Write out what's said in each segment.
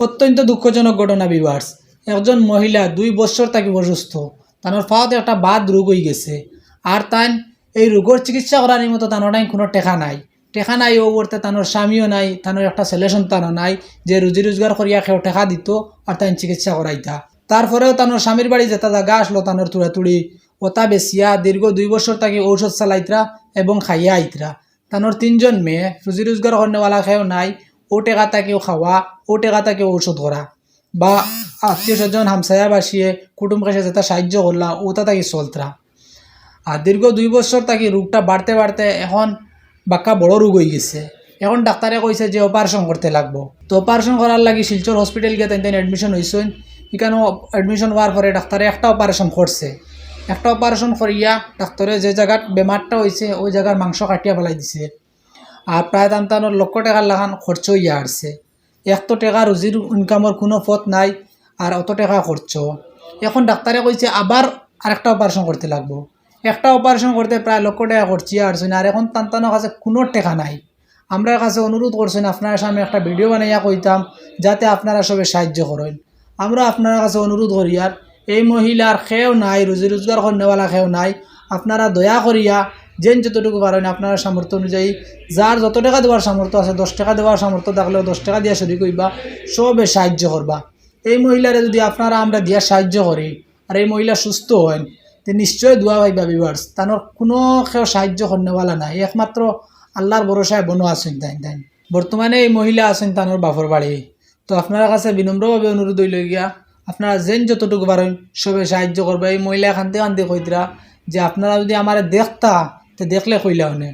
অত্যন্ত দুঃখজনক ঘটনা বিভার্স একজন মহিলা দুই বছর তাকে অসুস্থ। তানোর পাওয়াতে একটা বাদ রোগ হয়ে গেছে। আর তান এই রোগের চিকিৎসা করার মতো তানোর নাই কোনো টেকা নাই। টেকা নাই ও বলতে তানোর স্বামীও নাই তানোর একটা ছেলে সন্তানও নাই, যে রুজি রোজগার করিয়া কেউ টেকা দিত আর তাই চিকিৎসা করাইতা তারপরেও তানোর স্বামীর বাড়ি যেটা জায়গা আসলো তানোর তুড়াতুড়ি ওটা বেসিয়া দীর্ঘ দুই বছর তাকে ঔষধ চালাইতরা এবং খাইয়া আইতরা তানোর তিনজন মেয়ে রুজি রোজগার করেওয়ালা কেউ নাই ও টেকা তাকেও খাওয়া ও টেকা তাকে ঔষধ করা বা আত্মীয় স্বজন হামসায়া বাসিয়ে কুটুম কাছে যেটা সাহায্য করলা ওটা তাকে চলতরা আর দীর্ঘ দুই বছর তাকে রোগটা বাড়তে বাড়তে এখন বাক্কা বড় রোগ হয়ে গেছে এখন ডাক্তারে কইছে যে অপারেশন করতে লাগবো তো অপারেশন করার লাগি শিলচর হসপিটাল গিয়ে তাই এডমিশন হয়েছেন এখানে এডমিশন হওয়ার পরে ডাক্তারে একটা অপারেশন করছে একটা অপারেশন করিয়া ডাক্তারে যে জায়গার বেমারটা হয়েছে ওই জায়গার মাংস কাটিয়া ফেলাই দিছে আর প্রায় তান্তানোর লক্ষ টাকার লাগান খরচ হইয়া আসছে এক টাকা রুজির ইনকামের কোনো পথ নাই আর অত টাকা খরচ এখন ডাক্তারে কইছে আবার আরেকটা অপারেশন করতে লাগবো। একটা অপারেশন করতে প্রায় লক্ষ টাকা খরচিয়া আসছেন আর এখন তান্তানোর কাছে কোনো টাকা নাই। আমরা কাছে অনুরোধ করছেন আপনার সামনে একটা ভিডিও বানাইয়া কইতাম যাতে আপনারা সবে সাহায্য করেন। আমরা আপনার কাছে অনুরোধ করি আর এই মহিলার খেও নাই রুজি রোজগার করেওয়ালা খেও নাই। আপনারা দয়া করিয়া যেন যতটুকু পারেন আপনার সামর্থ্য অনুযায়ী, যার যত টাকা দেওয়ার সামর্থ্য আছে, দশ টাকা দেওয়ার সামর্থ্য থাকলেও দশ টাকা দিয়া শুরু করবা সবে সাহায্য করবা। এই মহিলারে যদি আপনারা আমরা দিয়া সাহায্য করি, আর এই মহিলা সুস্থ হন, তে নিশ্চয় দোয়া পাইবা বিভার্স তানোর কোনো কেউ সাহায্য করেওয়ালা নাই, একমাত্র আল্লাহর ভরসায় বনো আছেন তাই তাই বর্তমানে এই মহিলা আছেন তানোর বাপর বাড়ি। তো আপনার কাছে বিনম্রভাবে অনুরোধ হইল গিয়া, আপনারা যেন যতটুকু পারেন, সবে সাহায্য করবে। এই মহিলা খান্তি খান্তি কইতরা যে, আপনারা যদি আমার দেখতা তো দেখলে কইলা হনে।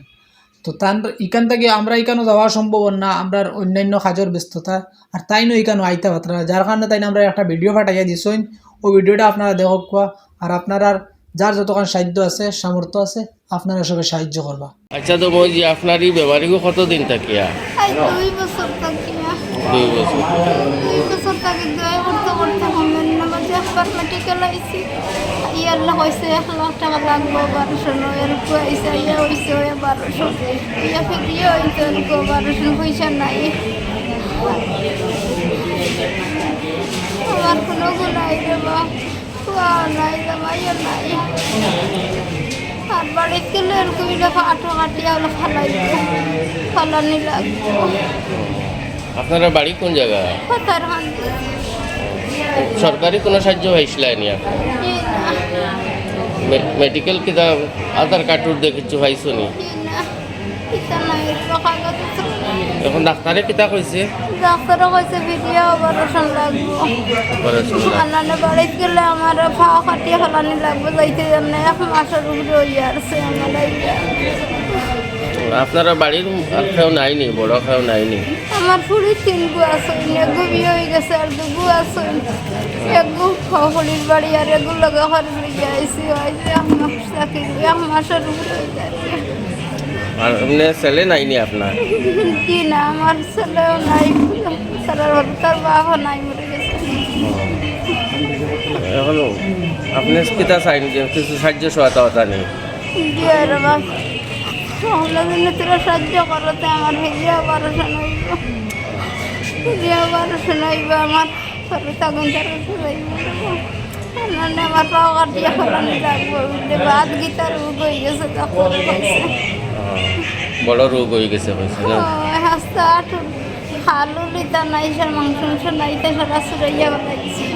তো তান ইখান থেকে আমরা ইখানো যাওয়া সম্ভব না আমরা অন্যান্য কাজের ব্যস্ততা আর তাই নো ইখানো আইতা পাত্রা। যার কারণে তাই আমরা একটা ভিডিও ফাটাইয়া দিছেন ওই ভিডিওটা আপনারা দেখক কোয়া আর আপনার যার যতক্ষণ সাহায্য আছে সামর্থ্য আছে আপনারা সবে সাহায্য করবা। আচ্ছা তো মই যে আপনার এই বেমারিগো কতদিন থাকিয়া? দুই বছর থাকি দুই বছর। দুই বছর থাকি দুই করতে করতে নামাজে একবার মেডিকেল আইছি। ইয়াল্লা হয়েছে এক লাখ টাকা লাগবো বারোশো নয়ের আইসে ইয়া হয়েছে ওয়া বারোশো ইয়া হয়েছে এরকম বারোশো পয়সা নাই। আমার কোনো গুণাই দেবা খুয়া নাই জামাইও নাই। আর বাড়িতে গেলে এরকম আটো কাটিয়া হলো ফালাই ফালানি লাগবো। আপনারা বাড়ি কোন জায়গা? হান্দি সরকারি কোনো সাহায্য পাইছিল নি মেডিকেল কিতা আধার কার্ডর কিছু পাইছো নি এখন ডাক্তারে কিতা কইছে? ডাক্তারও কইছে ভিডিও অপারেশন লাগবো। আনানে বাড়িতে গেলে আমার ফা কাটিয়ে ফেলানি লাগবে যাইতে জানে এক মাসের উপরে হয়ে আসছে আমার। আপনারা বাড়ির আর কেউ নাইনি বড় কেউ নাইনি? আমার ফুড়ি তিন গু আছে এগু বিয়ে হয়ে গেছে আর দুগু আছে। এগু হলির বাড়ি আর এগু লগে ঘরে লিগে আইসি এক মাস থাকি এক মাসের উপরে হয়ে আর এমনি ছেলে নাইনি আপনার? কি না আমার ছেলেও নাই বাড়ি তার বাবা নাই মরে গেছে। এখন আপনি কিতা চাইনি কিছু সাহায্য সহায়তা হতা নেই? সহলে দিনে তোরা সাহায্য করতে আমার ভিডিও অপারেশন হইব ভিডিও অপারেশন হইব আমার সরু তখন তারা লাগবো বাদ গীতার রোগ হয়ে গেছে তখন বড় রোগ হয়ে গেছে হাসতে খালু লিতা নাই মাংস নাই তো সারা সুরাইয়া বলাইছি